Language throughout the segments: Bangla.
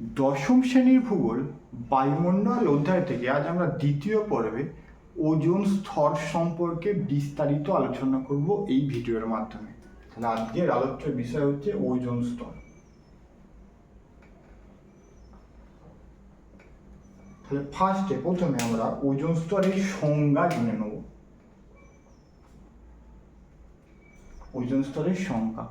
দশম শ্রেণির ভূগোল বায়ুমণ্ডল অধ্যায় থেকে আজ আমরা দ্বিতীয় পর্বে ওজন স্তর সম্পর্কে বিস্তারিত আলোচনা করব এই ভিডিওর মাধ্যমে। তাহলে আজকের আলোচ্য বিষয় হচ্ছে ওজন স্তর। তাহলে ফার্স্টে প্রথমে আমরা ওজন স্তরের সংজ্ঞা জেনে নেব। ওজন স্তরের সংখ্যা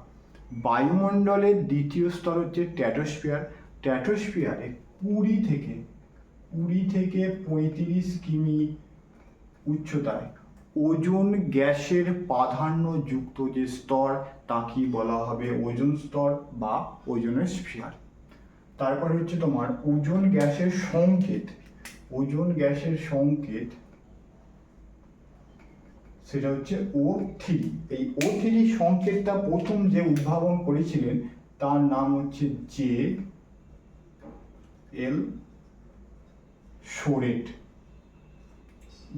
বায়ুমণ্ডলের দ্বিতীয় স্তর হচ্ছে ট্যাটোস্ফিয়ার ট্যাটোস্ফিয়ারে কুড়ি থেকে কুড়ি থেকে পঁয়ত্রিশ কিমি উচ্চতায় ওজন গ্যাসের প্রাধান্যযুক্ত যে স্তর তাকে বলা হবে ওজন স্তর বা ওজনের স্ফিয়ার তারপর হচ্ছে তোমার ওজন গ্যাসের সংকেত। ওজন গ্যাসের সংকেত সেটা হচ্ছে ও থ্রি এই ও থ্রি সংকেতটা প্রথম যে উদ্ভাবন করেছিলেন, তার নাম হচ্ছে জে এল সোরেট।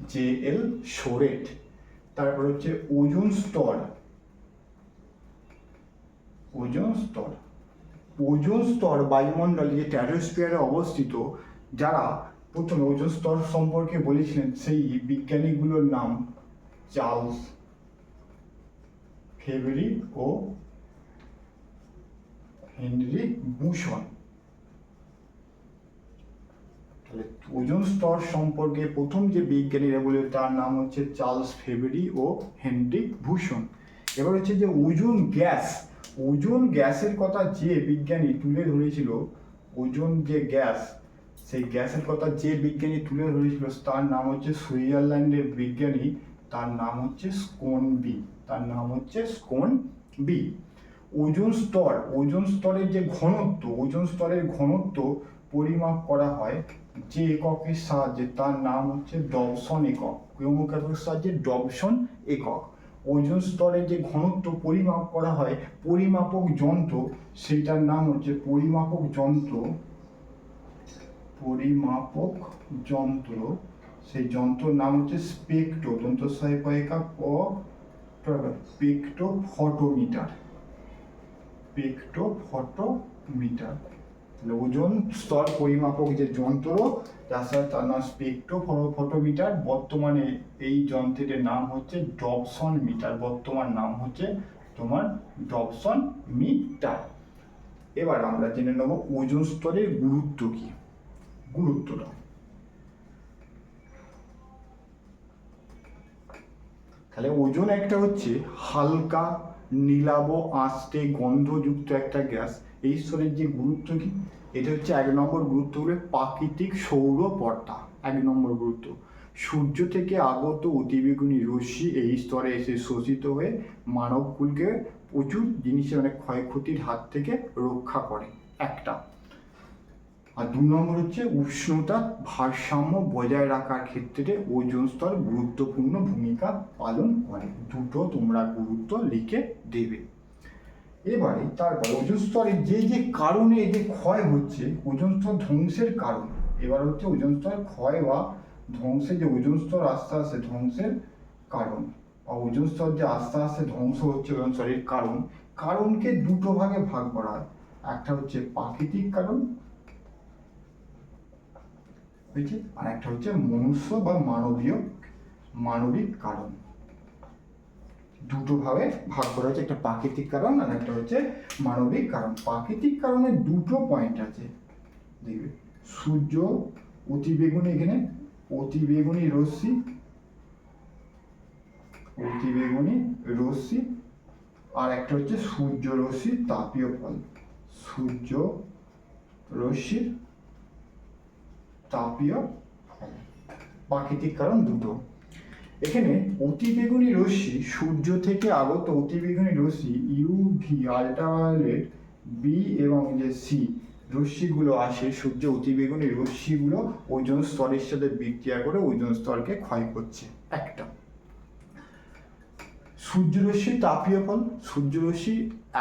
J L সোরেট। তারপর হচ্ছে ওজোন স্তর। ওজোন স্তর। ওজোন স্তর বায়ুমণ্ডলে যে ট্যারোস্ফিয়ারে অবস্থিত, যারা প্রথমে ওজোন স্তর সম্পর্কে বলেছিলেন, সেই বিজ্ঞানীগুলোর নাম চার্লস ফেব্রি ও হেনরি বুশন। তাহলে ওজন স্তর সম্পর্কে প্রথম যে বিজ্ঞানীরা বলে তার নাম হচ্ছে চার্লস ফেব্রি ও হেনরি ভূষণ। এবার হচ্ছে যে ওজন গ্যাস, ওজোন গ্যাসের কথা যে বিজ্ঞানী তুলে ধরেছিল, ওজন যে গ্যাস, সেই গ্যাসের কথা যে বিজ্ঞানী তুলে ধরেছিল, তার নাম হচ্ছে সুইজারল্যান্ডের বিজ্ঞানী, তার নাম হচ্ছে স্কোন বি, তার নাম হচ্ছে স্কোন বি। ওজোন স্তর, ওজোন স্তরের যে ঘনত্ব, ওজোন স্তরের ঘনত্ব পরিমাপ করা হয় যে এককের সাহায্যে তার নাম হচ্ছে ডবসন একক। ক্রমকের সাহায্যে ডবসন একক। ওজন স্তরের যে ঘনত্ব পরিমাপ করা হয়, পরিমাপক যন্ত্র, সেটার নাম হচ্ছে পরিমাপক যন্ত্র। পরিমাপক যন্ত্র, সেই যন্ত্রের নাম হচ্ছে স্পেকটো যন্ত্র সহায়িকা পেক্টো ফটোমিটার পেক্টো ফটোমিটার ওজন স্তর পরিমাপক যে যন্ত্র যার সাথে তার নাম স্পেক্টো ফটোমিটার বর্তমানে এই যন্ত্রের নাম হচ্ছে ডবসন মিটার বর্তমান নাম হচ্ছে তোমার ডবসন মিটার এবার আমরা জেনে নেব ওজন স্তরের গুরুত্ব কি। গুরুত্বটা। তাহলে ওজন একটা হচ্ছে হালকা নীলাভ আস্তে গন্ধযুক্ত একটা গ্যাস। এই স্তরের যে গুরুত্ব কি? এটা হচ্ছে এক নম্বর গুরুত্ব হলো প্রাকৃতিক সৌর পর্দা। এক নম্বর গুরুত্ব। সূর্য থেকে আগত অতিবেগুনি রশ্মি এই স্তরে এসে শোষিত হয়ে মানবকুলকে প্রচুর জিনিসের অনেক ক্ষয়ক্ষতির হাত থেকে রক্ষা করে। একটা। আর দু নম্বর হচ্ছে উষ্ণতা ভারসাম্য বজায় রাখার ক্ষেত্রে ওজন স্তর গুরুত্বপূর্ণ ভূমিকা পালন করে। দুটো তোমরা গুরুত্ব লিখে দেবে। এবারে তারপর ওজন স্তরে যে যে কারণে যে ক্ষয় হচ্ছে, ওজন স্তর ধ্বংসের কারণ, এবার হচ্ছে ওজন স্তর ক্ষয় বা ধ্বংসের যে ওজন স্তর আস্তে আস্তে ধ্বংসের কারণ বা ওজন স্তর যে আস্তে আস্তে ধ্বংস হচ্ছে ওজন স্তরের কারণ, কারণকে দুটো ভাগে ভাগ করা হয়। একটা হচ্ছে প্রাকৃতিক কারণ, হয়েছে? আর একটা হচ্ছে মনুষ্য বা মানবীয়, মানবিক কারণ। দুটো ভাবে ভাগ করা হচ্ছে একটা প্রাকৃতিক কারণ আর একটা হচ্ছে মানবিক কারণ। প্রাকৃতিক কারণে দুটো পয়েন্ট আছে, দেখবে? সূর্য, অতিবেগুনি এখানে, অতিবেগুনি রশ্মি অতিবেগুনি রশ্মি, আর একটা হচ্ছে সূর্য রশ্মির তাপীয় ফল। সূর্য রশ্মির তাপীয় ফল। প্রাকৃতিক কারণ দুটো। এখানে অতিবেগুনি রশ্মি, সূর্য থেকে আগত অতিবেগুনি রশ্মি ইউভি আল্ট্রাভায়োলেট বি এবং যে সি রশ্মিগুলো আসে, সূর্য অতিবেগুনি রশ্মিগুলো ওজন স্তরের সাথে বিক্রিয়া করে ওজন স্তরকে ক্ষয় করছে, একটা। সূর্যরশ্মি তাপীয় ফল সূর্যরশ্মি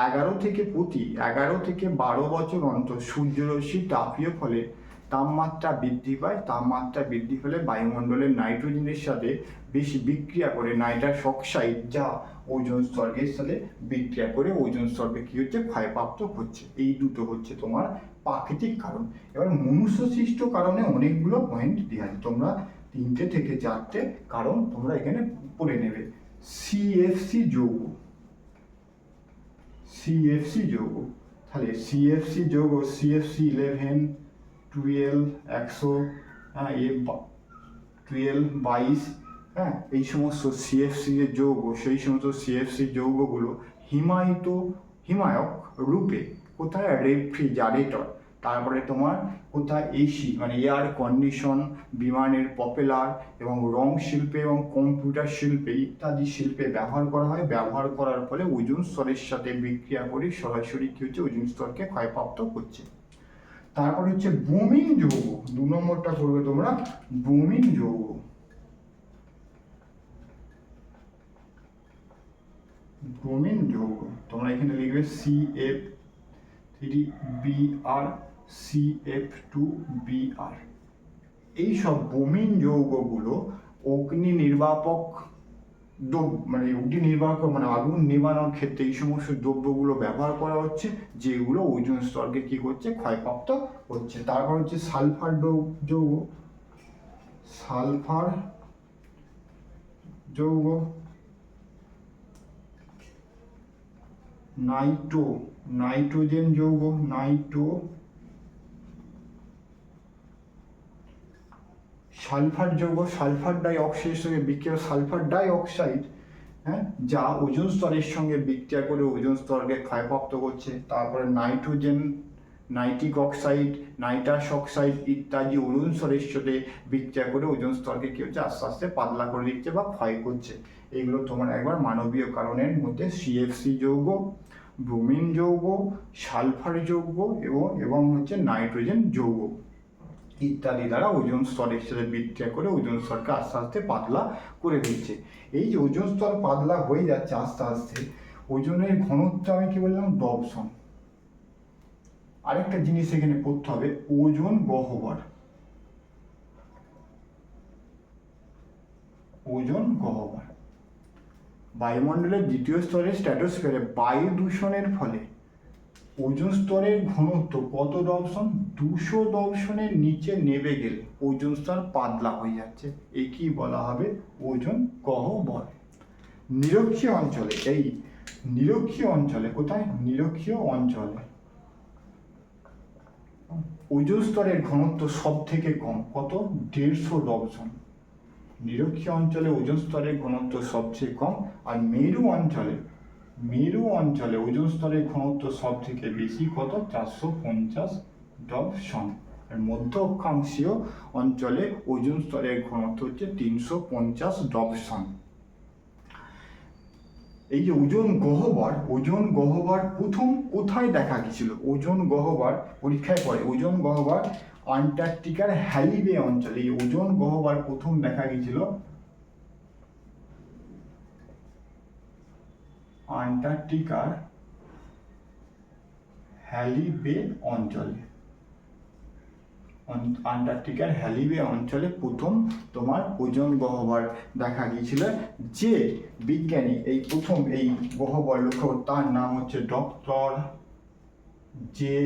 এগারো থেকে প্রতি এগারো থেকে বারো বছর অন্তর সূর্যরশ্মি তাপীয় ফলে তাপমাত্রা বৃদ্ধি পায়, তাপমাত্রা বৃদ্ধি পেলে বায়ুমণ্ডলের নাইট্রোজেনের সাথে বেশি বিক্রিয়া করে, নাইট্রাস অক্সাইড যা ওজন স্তরের সাথে বিক্রিয়া করে, ওজন স্তরকে কী হচ্ছে? ক্ষয়প্রাপ্ত হচ্ছে। এই দুটো হচ্ছে তোমার প্রাকৃতিক কারণ। এবার মনুষ্য সৃষ্ট কারণে অনেকগুলো পয়েন্ট দেওয়া আছে তোমরা তিনটে থেকে চারটে কারণ তোমরা এখানে পড়ে নেবে। সিএফসি যৌগ। সিএফসি যৌগ। তাহলে সিএফসি যৌগ সিএফসি ইলেভেন টুয়েলভ একশো হ্যাঁ এ টুয়েলভ বাইশ হ্যাঁ এই সমস্ত সিএফসি যে যৌগ, সেই সমস্ত সিএফসি যৌগগুলো হিমায়িত, হিমায়ক রূপে কোথায় রেফ্রিজারেটর তারপরে তোমার কোথায় এসি মানে এয়ার কন্ডিশন বিমানের পপুলার এবং রং শিল্পে এবং কম্পিউটার শিল্পে ইত্যাদি শিল্পে ব্যবহার করা হয়, ব্যবহার করার ফলে ওজন স্তরের সাথে বিক্রিয়া করে সরাসরি কী হচ্ছে, ওজন স্তরকে ক্ষয়প্রাপ্ত করছে। তারপর হচ্ছে বুমিন যৌগ। দু নম্বরটা করবে তোমরা বুমিন যৌগ। ব্রোমিন যৌগ। তোমরা এখানে লিখবে C F three B R C F two B R এইসব ব্রোমিন যৌগগুলো অগ্নি নির্বাপক দ্রব্য মানে অগ্নি নির্বাপক মানে আগুন নিবানোর ক্ষেত্রে এই সমস্ত দ্রব্যগুলো ব্যবহার করা হচ্ছে, যেগুলো ওজন স্তরকে কি করছে? ক্ষয়প্রাপ্ত হচ্ছে। তারপর হচ্ছে সালফার যৌগ। সালফার যৌগ। নাইট্রো, নাইট্রোজেন যৌগ, নাইট্রো সালফার যৌগ, সালফার ডাই অক্সাইডের সঙ্গে বিক্রিয়া সালফার ডাই অক্সাইড হ্যাঁ যা ওজন স্তরের সঙ্গে বিক্রিয়া করে ওজন স্তরকে ক্ষয়প্রাপ্ত করছে। তারপরে nitrogen, nitric oxide, nitrous oxide ইত্যাদি ওজন স্তরের সাথে বিক্রিয়া করে ওজন স্তরকে কী হচ্ছে আস্তে আস্তে পাতলা করে দিচ্ছে বা ক্ষয় করছে। এগুলো তোমার একবার মানবীয় কারণের মধ্যে সিএফসি যৌগ, ব্রোমিন যৌগ, সালফার যৌগ এবং এবং হচ্ছে নাইট্রোজেন যৌগ। ইত্যাদি দ্বারা ওজন স্তরের সাথে বিক্রিয়া করে ওজন স্তরকে আস্তে আস্তে পাতলা করে দিচ্ছে। এই যে ওজন স্তর পাতলা হয়ে যাচ্ছে আস্তে আস্তে, ওজনের ঘনত্ব আমি কি বললাম? ডবসন আরেকটা জিনিস এখানে পড়তে হবে, ওজন গহ্বর। ওজন গহ্বর। বায়ুমণ্ডলের দ্বিতীয় স্তরের স্ট্র্যাটোস্ফিয়ারে বায়ু দূষণের ফলে ওজন স্তরের ঘনত্ব কত দর্শন দুশো দর্শনের নিচে নেমে গেলে ওজন স্তর পাতলা হয়ে যাচ্ছে। একেই বলা হবে ওজন গহ্বর নিরক্ষীয় অঞ্চলে, এই নিরক্ষীয় অঞ্চলে, কোথায়? নিরক্ষীয় অঞ্চলে। ওজন স্তরের ঘনত্ব সব থেকে কম, কত? দেড়শো দর্শন নিরক্ষীয় অঞ্চলে ওজন স্তরের ঘনত্ব সবচেয়ে কম আর মেরু অঞ্চলে মেরু অঞ্চলে ওজন স্তরের ঘনত্ব সব থেকে বেশি কত? চারশো পঞ্চাশ ডবসন। আর মধ্য অক্ষাংশীয় অঞ্চলে ওজন স্তরের ঘনত্ব হচ্ছে তিনশো পঞ্চাশ ডবসন। এই যে ওজন গহ্বর ওজন গহ্বর প্রথম কোথায় দেখা গেছিল? ওজন গহ্বর পরীক্ষায় পড়ে। ওজন গহ্বর আন্টার্কটিকার হ্যালিবে অঞ্চলে। এই ওজন গহ্বর প্রথম দেখা গেছিল আন্টার্কটিকার হ্যালিবে অঞ্চলে। আন্টার্কটিকার হ্যালিবে অঞ্চলে প্রথম তোমার ওজন গহ্বর দেখা গিয়েছিল, যে বিজ্ঞানী এই প্রথম এই গহ্বর লক্ষ্য তার নাম হচ্ছে doctor J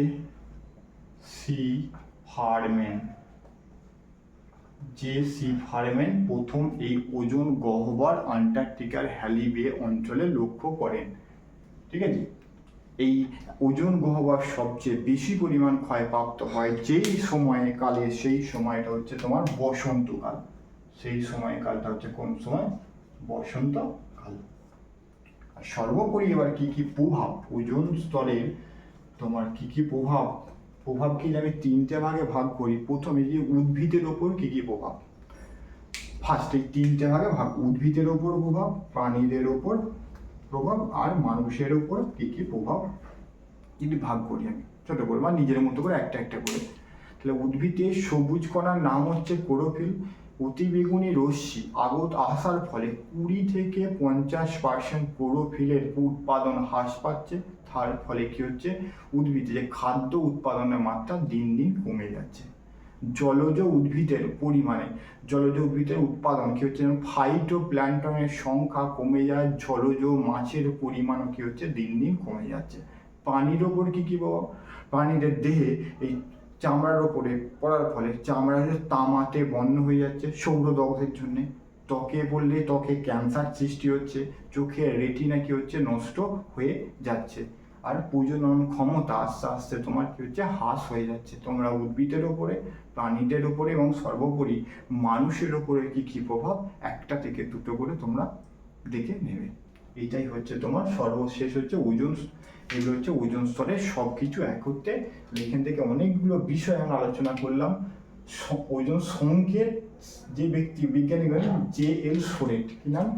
C Farman J C Farman প্রথম এই ওজন গহ্বর আন্টার্কটিকার হ্যালিবে অঞ্চলে লক্ষ্য করেন। ঠিক আছে? এই ওজন গহ্বর সবচেয়ে বেশি পরিমাণ ক্ষয়প্রাপ্ত হয় যেই সময়ে কালে, সেই সময়টা হচ্ছে তোমার বসন্তকাল। সেই সময়কালটা হচ্ছে কোন সময়? বসন্তকাল। আর সর্বোপরি এবার কি কি প্রভাব? ওজন স্তরের তোমার কি কি প্রভাব? প্রভাবকে যদি আমি তিনটে ভাগে ভাগ করি, প্রথমে যে উদ্ভিদের ওপর কী কী প্রভাব? ফার্স্ট এই তিনটে ভাগে ভাগ, উদ্ভিদের ওপর প্রভাব, প্রাণীদের ওপর প্রভাব, আর মানুষের ওপর কী কী প্রভাব? যদি ভাগ করি আমি, ছোট করে বা নিজের মতো করে একটা একটা করে। তাহলে উদ্ভিদের সবুজ কণার নাম হচ্ছে ক্লোরোফিল অতিবেগুনি রশ্মি আগত আসার ফলে কুড়ি থেকে পঞ্চাশ পার্সেন্ট ক্লোরোফিলের উৎপাদন হ্রাস পাচ্ছে। তার ফলে কি হচ্ছে? উদ্ভিদে যে খাদ্য উৎপাদনের মাত্রা দিন দিন কমে যাচ্ছে। জলজ উদ্ভিদের পরিমাণে, জলজ উদ্ভিদের উৎপাদন কি হচ্ছে? যেমন ফাইটো প্ল্যান্টনের সংখ্যা কমে যায়, জলজ মাছের পরিমাণও কি হচ্ছে? দিন দিন কমে যাচ্ছে। পানির ওপর কী কী বাবা প্রাণীদের দেহে এই চামড়ার ওপরে পড়ার ফলে চামড়ার তামাতে বন্ধ হয়ে যাচ্ছে সৌরদগ্ধের জন্যে। ত্বকে বললে ত্বকে ক্যান্সার সৃষ্টি হচ্ছে চোখের রেটিনা কি হচ্ছে? নষ্ট হয়ে যাচ্ছে। আর প্রজনন ক্ষমতা, আস্তে আস্তে তোমার কি হচ্ছে? হ্রাস হয়ে যাচ্ছে। তোমরা উদ্ভিদের ওপরে, প্রাণীদের ওপরে এবং সর্বোপরি মানুষের ওপরে কি কি প্রভাব? একটা থেকে দুটো করে তোমরা দেখে নেবে। এটাই হচ্ছে তোমার সর্বশেষ হচ্ছে ওজন, এগুলো হচ্ছে ওজন স্তরে সব কিছু একত্রে এখান থেকে অনেকগুলো বিষয় আমরা আলোচনা করলাম। ওজন সংকেত যে ব্যক্তি, বিজ্ঞানী বলেন জে এল সোরেট কি নাম?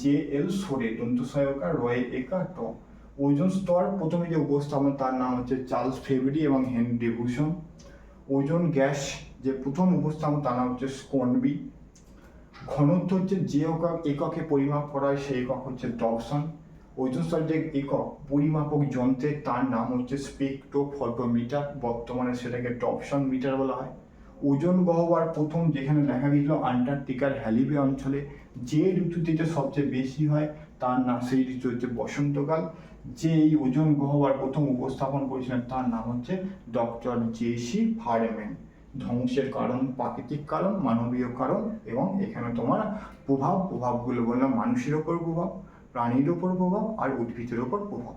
জে এল সোরেট দন্ত সহায়কা, রয় একা, ট। ওজন স্তর, প্রথমে যে উপস্থাপন, তার নাম হচ্ছে চার্লস ফেব্রি এবং হেনরি ভূষণ ওজন গ্যাস, যে প্রথম উপস্থাপন, তার নাম হচ্ছে স্কনবি। ঘনত্ব হচ্ছে যে একক পরিমাপ করা হয়, সেই একক হচ্ছে ডবসন ওজন স্তর যে একক পরিমাপক যন্ত্রের, তার নাম হচ্ছে স্পেকট্রোফটোমিটার বর্তমানে সেটাকে ডবসন মিটার বলা হয়। ওজন গহ্বর প্রথম যেখানে দেখা গিয়েছিল আন্টার্কটিকার হ্যালিবে অঞ্চলে, যে ঋতুতে যে সবচেয়ে বেশি হয়, তার নাম সেই ঋতু হচ্ছে বসন্তকাল। যে এই ওজন গহ্বর প্রথম উপস্থাপন করেছিলেন, তার নাম হচ্ছে ডক্টর জেসি ফারেম্যান। ধ্বংসের কারণ, প্রাকৃতিক কারণ, মানবীয় কারণ এবং এখানে তোমার প্রভাব, প্রভাবগুলো বললাম মানুষের ওপর প্রভাব, প্রাণীর ওপর প্রভাব আর উদ্ভিদের ওপর প্রভাব।